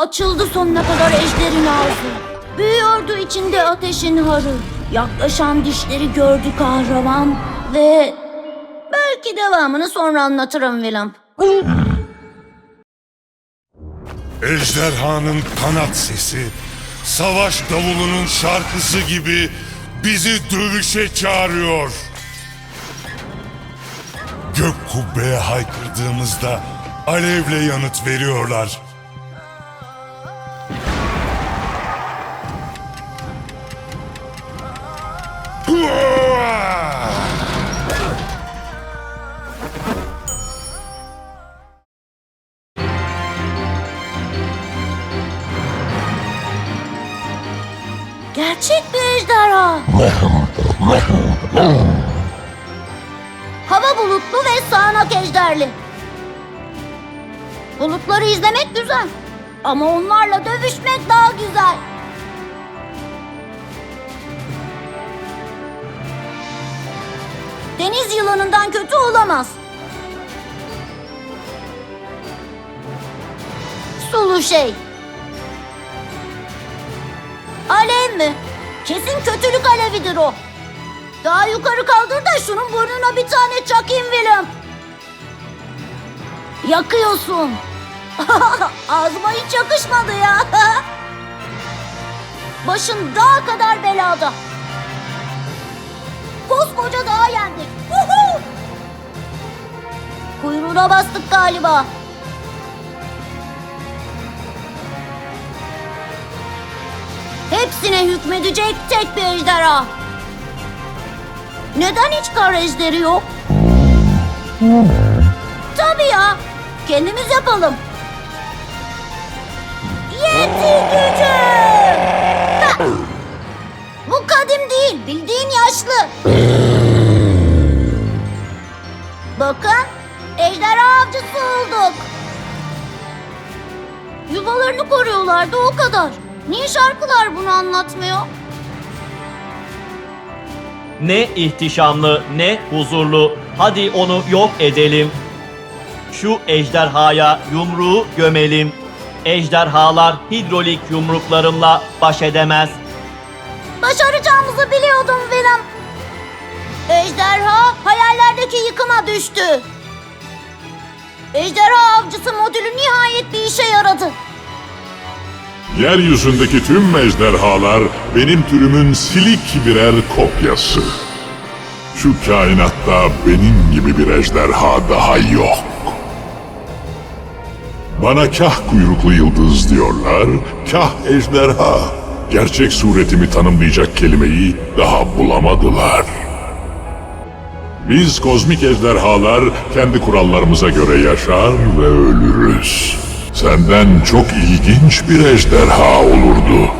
Açıldı sonuna kadar ejderin ağzı. Büyüyordu içinde ateşin harı. Yaklaşan dişleri gördü kahraman ve... Belki devamını sonra anlatırım Willem. Ejderhanın kanat sesi, savaş davulunun şarkısı gibi bizi dövüşe çağırıyor. Gök kubbeye haykırdığımızda alevle yanıt veriyorlar. Hava bulutlu ve sağanak ejderli. Bulutları izlemek güzel. Ama onlarla dövüşmek daha güzel. Deniz yılanından kötü olamaz. Sulu şey. Alev mi? Kesin kötülük alevidir o. Daha yukarı kaldır da şunun burnuna bir tane çakayım Willem. Yakıyorsun. Ağzıma hiç yakışmadı ya. Başın daha kadar belada. Koskoca dağı yendik. Huhu! Kuyruğuna bastık galiba. Hepsine hükmedecek tek bir ejderha. Neden hiç ejderi yok? Tabii ya. Kendimiz yapalım. Yeti gücü! Bu kadim değil, bildiğin yaşlı. Bakın, ejderha avcısı olduk. Yuvalarını koruyorlardı o kadar. Niye şarkılar bunu anlatmıyor? Ne ihtişamlı ne huzurlu. Hadi onu yok edelim. Şu ejderhaya yumruğu gömelim. Ejderhalar hidrolik yumruklarımla baş edemez. Başaracağımızı biliyordum Venom. Ejderha hayallerdeki yıkıma düştü. Ejderha avcısı modülü nihayet bir işe yaradı. Yeryüzündeki tüm ejderhalar benim türümün silik birer kopyası. Şu kainatta benim gibi bir ejderha daha yok. Bana kah kuyruklu yıldız diyorlar, kah ejderha. Gerçek suretimi tanımlayacak kelimeyi daha bulamadılar. Biz kozmik ejderhalar kendi kurallarımıza göre yaşar ve ölürüz. Senden çok ilginç bir ejderha olurdu.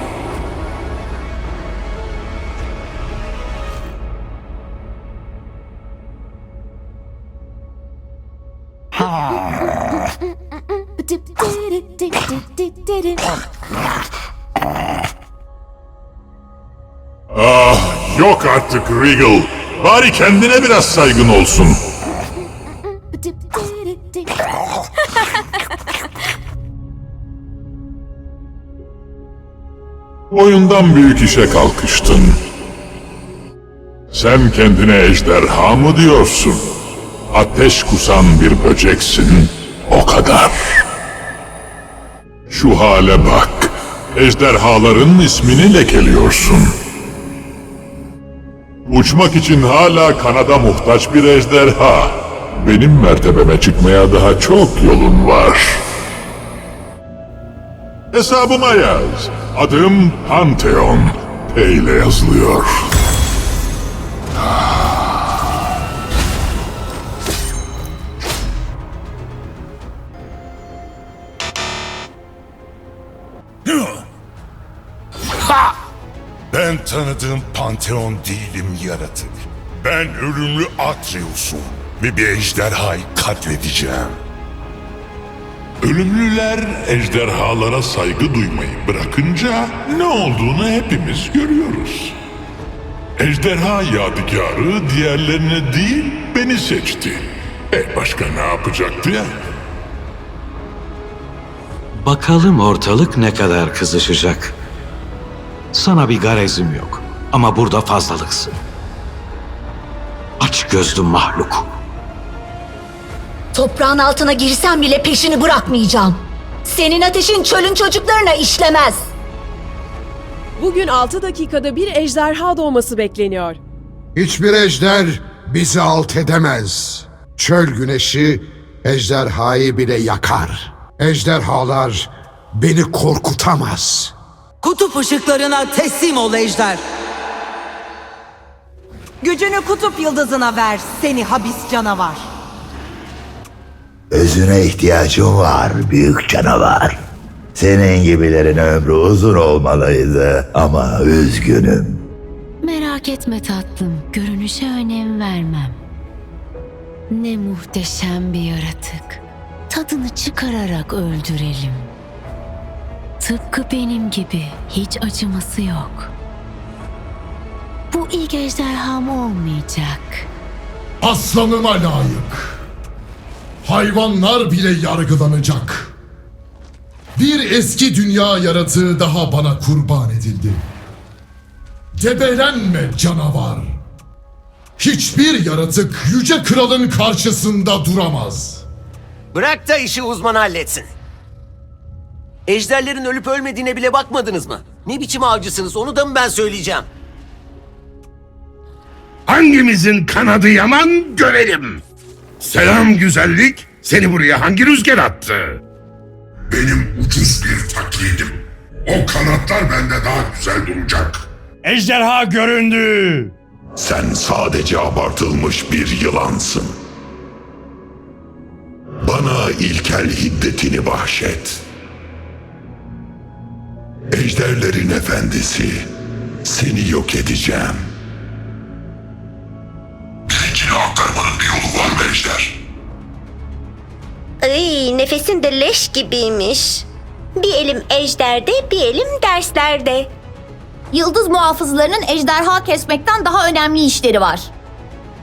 Ah yok artık Regal. Bari kendine biraz saygın olsun. Oyundan büyük işe kalkıştın. Sen kendine ejderha mı diyorsun? Ateş kusan bir böceksin. O kadar. Şu hale bak. Ejderhaların ismini lekeliyorsun. Uçmak için hala kanada muhtaç bir ejderha. Benim mertebeme çıkmaya daha çok yolun var. Hesabıma yaz. Adım Pantheon. P ile yazılıyor. Ben tanıdığım Pantheon değilim yaratık. Ben ölümlü Atreus'um ve bir ejderhayı katledeceğim. Ölümlüler ejderhalara saygı duymayı bırakınca ne olduğunu hepimiz görüyoruz. Ejderha yadigarı diğerlerini değil beni seçti. E başka ne yapacaktı ya? Bakalım ortalık ne kadar kızışacak. Sana bir garezim yok ama burada fazlalıksın. Aç gözlü mahluk. Toprağın altına girsem bile peşini bırakmayacağım. Senin ateşin çölün çocuklarına işlemez. Bugün 6 dakikada bir ejderha doğması bekleniyor. Hiçbir ejder bizi alt edemez. Çöl güneşi ejderhayı bile yakar. Ejderhalar beni korkutamaz. Kutup ışıklarına teslim ol ejder. Gücünü kutup yıldızına ver seni habis canavar. Özüne ihtiyacım var büyük canavar. Senin gibilerin ömrü uzun olmalıydı ama üzgünüm. Merak etme tatlım, görünüşe önem vermem. Ne muhteşem bir yaratık. Tadını çıkararak öldürelim. Tıpkı benim gibi hiç acıması yok. Bu ilk ejderham olmayacak. Aslanıma layık. Hayvanlar bile yargılanacak. Bir eski dünya yaratığı daha bana kurban edildi. Debelenme canavar. Hiçbir yaratık yüce kralın karşısında duramaz. Bırak da işi uzman halletsin. Ejderlerin ölüp ölmediğine bile bakmadınız mı? Ne biçim avcısınız onu da mı ben söyleyeceğim? Hangimizin kanadı yaman görelim. Selam güzellik. Seni buraya hangi rüzgar attı? Benim ucuz bir taklidim. O kanatlar bende daha güzel duracak. Ejderha göründü. Sen sadece abartılmış bir yılansın. Bana ilkel hiddetini bahşet. Ejderlerin efendisi, seni yok edeceğim. Bilincini aktarmanın mı Ejder? Ay, nefesin de leş gibiymiş. Bir elim ejderde, bir elim derslerde. Yıldız muhafızlarının ejderha kesmekten daha önemli işleri var.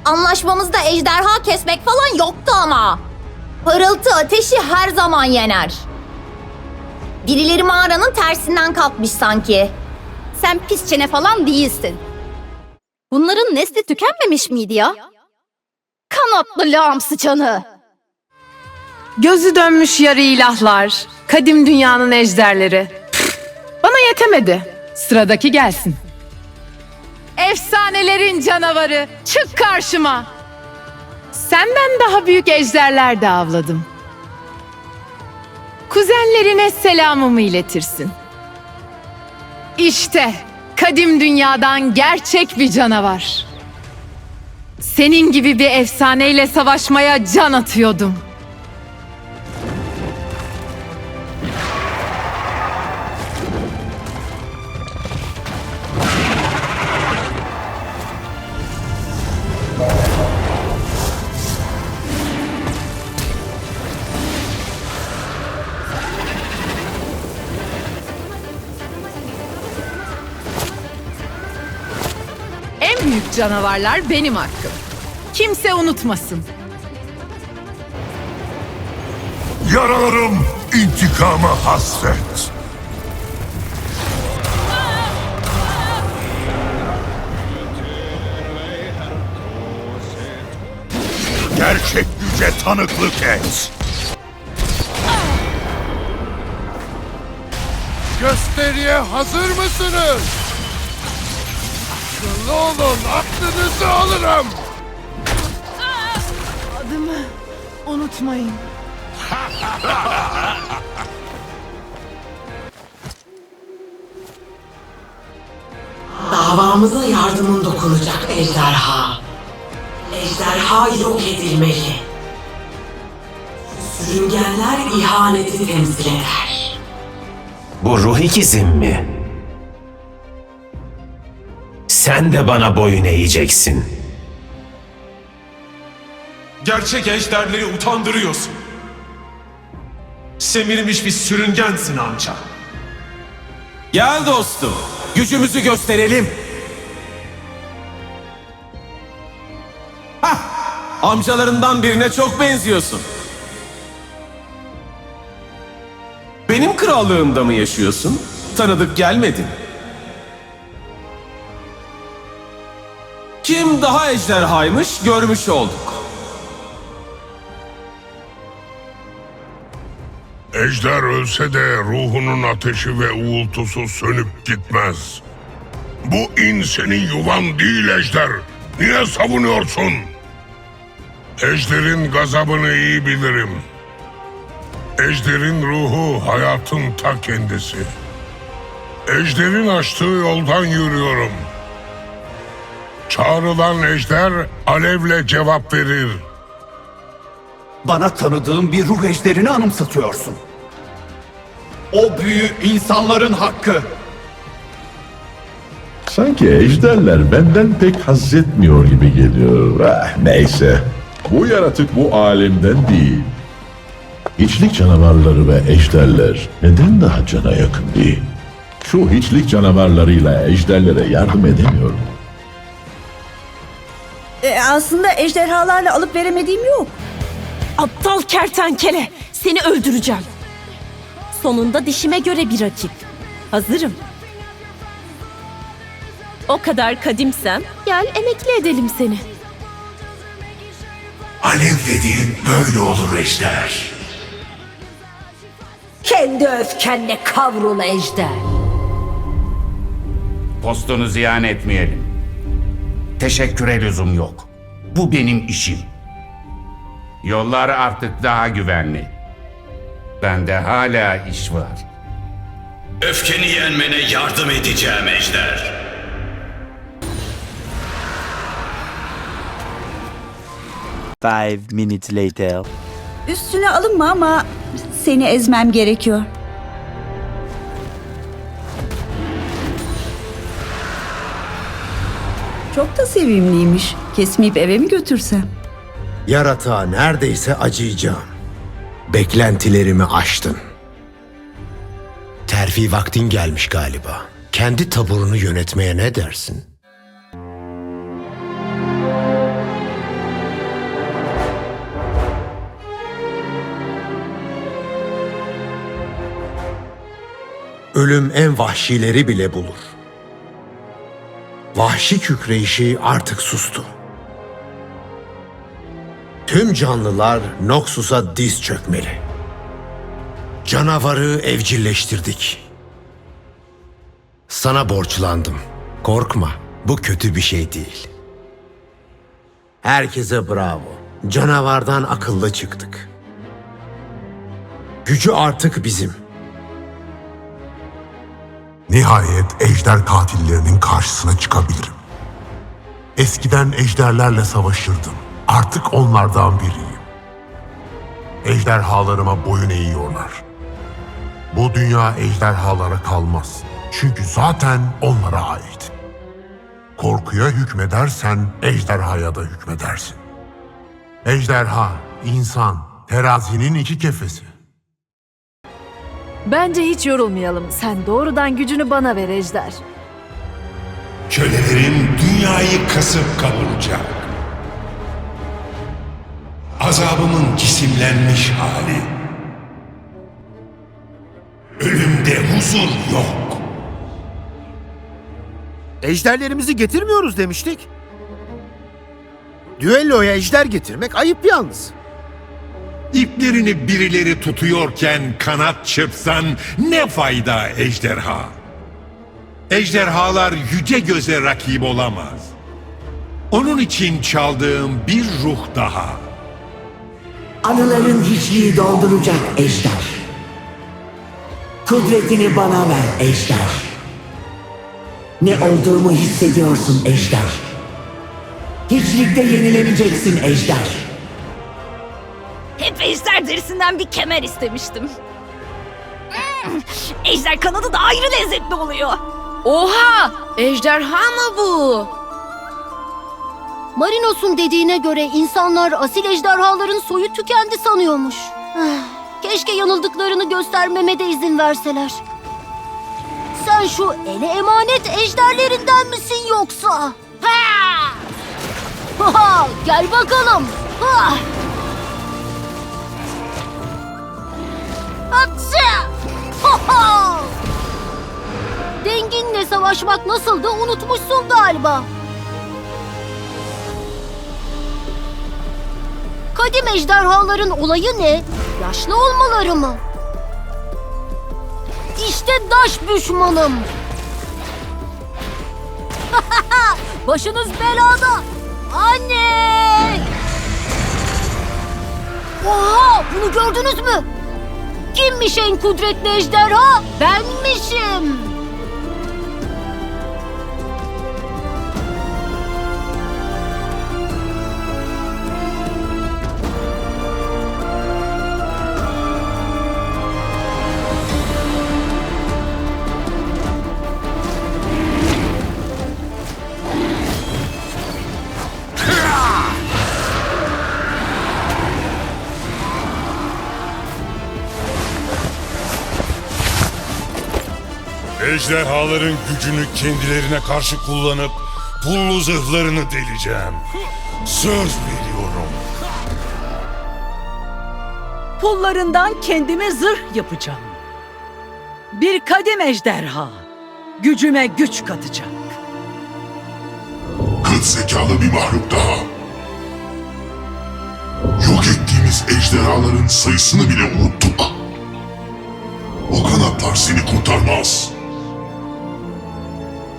Anlaşmamızda ejderha kesmek falan yoktu ama. Parıltı ateşi her zaman yener. Birileri mağaranın tersinden kalkmış sanki. Sen pis çene falan değilsin. Bunların nesli tükenmemiş miydi ya? Kanatlı lağım sıçanı. Gözü dönmüş yarı ilahlar, kadim dünyanın ejderleri. Bana yetemedi. Sıradaki gelsin. Efsanelerin canavarı, çık karşıma. Senden daha büyük ejderler de avladım. Kuzenlerine selamımı iletirsin. İşte kadim dünyadan gerçek bir canavar. Senin gibi bir efsaneyle savaşmaya can atıyordum. Canavarlar benim hakkım. Kimse unutmasın. Yaralarım intikama hasret. Gerçek güce tanıklık et. Gösteriye hazır mısınız? Akıllı olun, aklınızı alırım. Adımı unutmayın. Davamıza yardımın dokunacak ejderha. Ejderha yok edilmeli. Sürüngenler ihaneti temsil eder. Bu ruh ikizim mi? Sen de bana boyun eğeceksin. Gerçek ejderleri utandırıyorsun. Semirmiş bir sürüngensin amca. Gel dostum. Gücümüzü gösterelim. Hah! Amcalarından birine çok benziyorsun. benim krallığımda mı yaşıyorsun? Tanıdık gelmedin. Kim daha ejderhaymış görmüş olduk. Ejder ölse de ruhunun ateşi ve uğultusu sönüp gitmez. Bu in senin yuvan değil Ejder. Niye savunuyorsun? Ejder'in gazabını iyi bilirim. Ejder'in ruhu hayatın ta kendisi. Ejder'in açtığı yoldan yürüyorum. Çağrılan ejder alevle cevap verir. Bana tanıdığım bir ruh ejderini anımsatıyorsun. O büyü insanların hakkı. Sanki ejderler benden pek haz etmiyor gibi geliyor. Ah, neyse. Bu yaratık bu alemden değil. Hiçlik canavarları ve ejderler neden daha cana yakın değil? Şu hiçlik canavarlarıyla ejderlere yardım edemiyorum. E, aslında ejderhalarla alıp veremediğim yok. Aptal kertenkele. Seni öldüreceğim. Sonunda dişime göre bir rakip. Hazırım. O kadar kadimsem gel emekli edelim seni. Alev dediğin böyle olur Ejder. Kendi öfkenle kavrul ejder. Postunu ziyan etmeyelim. Teşekküre lüzum yok. Bu benim işim. Yollar artık daha güvenli. Bende hala iş var. Öfkeni yenmene yardım edeceğim Ejder. Five minutes later. Üstüne alınma ama seni ezmem gerekiyor. Çok da sevimliymiş. Kesmeyip eve mi götürsem? Yaratığa neredeyse acıyacağım. Beklentilerimi aştın. Terfi vaktin gelmiş galiba. Kendi taburunu yönetmeye ne dersin? Ölüm en vahşileri bile bulur. Vahşi kükreyişi artık sustu. Tüm canlılar Noxus'a diz çökmeli. Canavarı evcilleştirdik. Sana borçlandım. Korkma, bu kötü bir şey değil. Herkese bravo. Canavardan akıllı çıktık. Gücü artık bizim. Nihayet ejder katillerinin karşısına çıkabilirim. Eskiden ejderlerle savaşırdım. Artık onlardan biriyim. Ejderhalarıma boyun eğiyorlar. Bu dünya ejderhalara kalmaz. Çünkü zaten onlara ait. Korkuya hükmedersen ejderhaya da hükmedersin. Ejderha, insan, terazinin iki kefesi. Bence hiç yorulmayalım. Sen doğrudan gücünü bana ver Ejder. Kölelerin dünyayı kasıp kavuracak. Azabımın cisimlenmiş hali. Ölümde huzur yok. Ejderlerimizi getirmiyoruz demiştik. Düelloya ejder getirmek ayıp yalnız. İplerini birileri tutuyorken kanat çırpsan ne fayda ejderha? Ejderhalar yüce göze rakip olamaz. Onun için çaldığım bir ruh daha. Anıların hiçliği dolduracak ejder. Kudretini bana ver ejder. Ne olduğumu hissediyorsun ejder. Hiçlikte yenilemeyeceksin ejder. Hep ejder derisinden bir kemer istemiştim. Ejder kanadı da ayrı lezzetli oluyor. Oha! Ejderha mı bu? Marinos'un dediğine göre insanlar asil ejderhaların soyu tükendi sanıyormuş. Ah, Keşke yanıldıklarını göstermeme de izin verseler. Sen şu ele emanet ejderlerinden misin yoksa? Ha! Ha! Gel bakalım. Ha! Hapçı! Ho ho! Denginle savaşmak nasıldı unutmuşsun galiba. Kadim ejderhaların olayı ne? Yaşlı olmaları mı? İşte daş düşmanım. Başınız belada. Anne! Oha! Bunu gördünüz mü? Kimmiş en kudretli ejderha? Benmişim. Ejderhaların gücünü kendilerine karşı kullanıp pullu zırhlarını deleceğim. Söz veriyorum. Pullarından kendime zırh yapacağım. Bir kadim ejderha. Gücüme güç katacak. Kıt zekalı bir mahluk daha. Yok ettiğimiz ejderhaların sayısını bile unuttuk. O kanatlar seni kurtarmaz.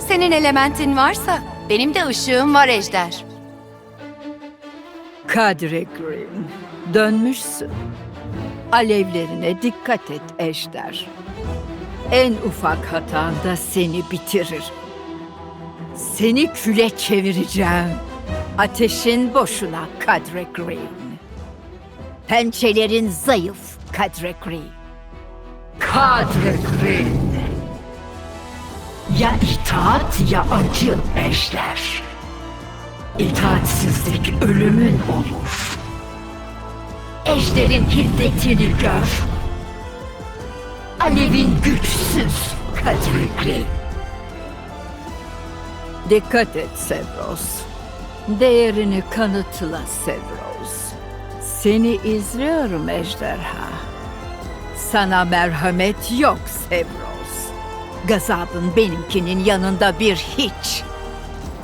Senin elementin varsa benim de ışığım var Ejder. Kadri Green, dönmüşsün. Alevlerine dikkat et Ejder. En ufak hatanda seni bitirir. Seni küle çevireceğim. Ateşin boşuna Kadri Green. Pençelerin zayıf Kadri Green. Kadri Green. Ya itaat ya acı Ejder. İtaatsizlik ölümün olur. Ejderin hiddetini gör. Alevin güçsüz Kadrikli. Dikkat et Sevros. Değerini kanıtla Sevros. Seni izliyorum ejderha. Sana merhamet yok Sevros. Gazabın benimkinin yanında bir hiç.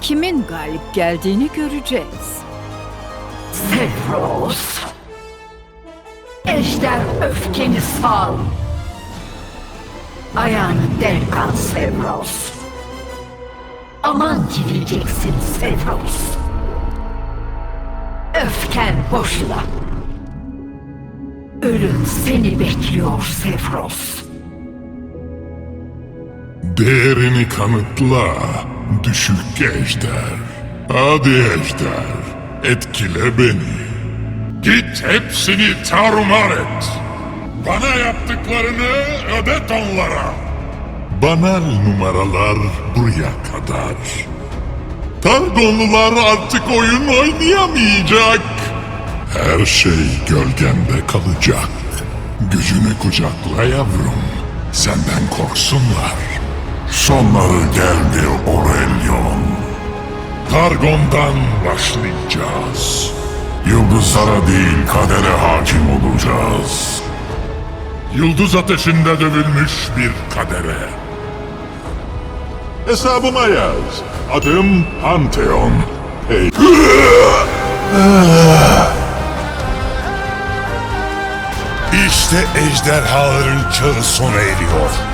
Kimin galip geldiğini göreceğiz. Sevros. Ejder öfkeni sal. Ayağını denk al Sevros. Aman gideceksin Sevros. Öfken boşuna. Ölüm seni bekliyor Sevros. Değerini kanıtla, düşük ejder. Hadi ejder, etkile beni. Git hepsini tarumar et. Bana yaptıklarını ödet onlara. Banal numaralar buraya kadar. Targonlular artık oyun oynayamayacak. Her şey gölgemde kalacak. Gücünü kucakla yavrum. Senden korksunlar. Sonları geldi Aurelion. Targon'dan başlayacağız. Yıldızlara değil kadere hakim olacağız. Yıldız ateşinde dövülmüş bir kadere. Hesabıma yaz. Adım Pantheon. Hey. İşte ejderhaların çağı sona eriyor.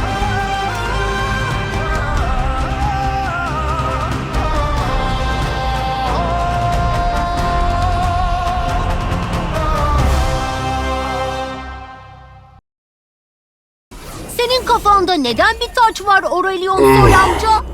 Neden bir taç var Aurelion Sol amca?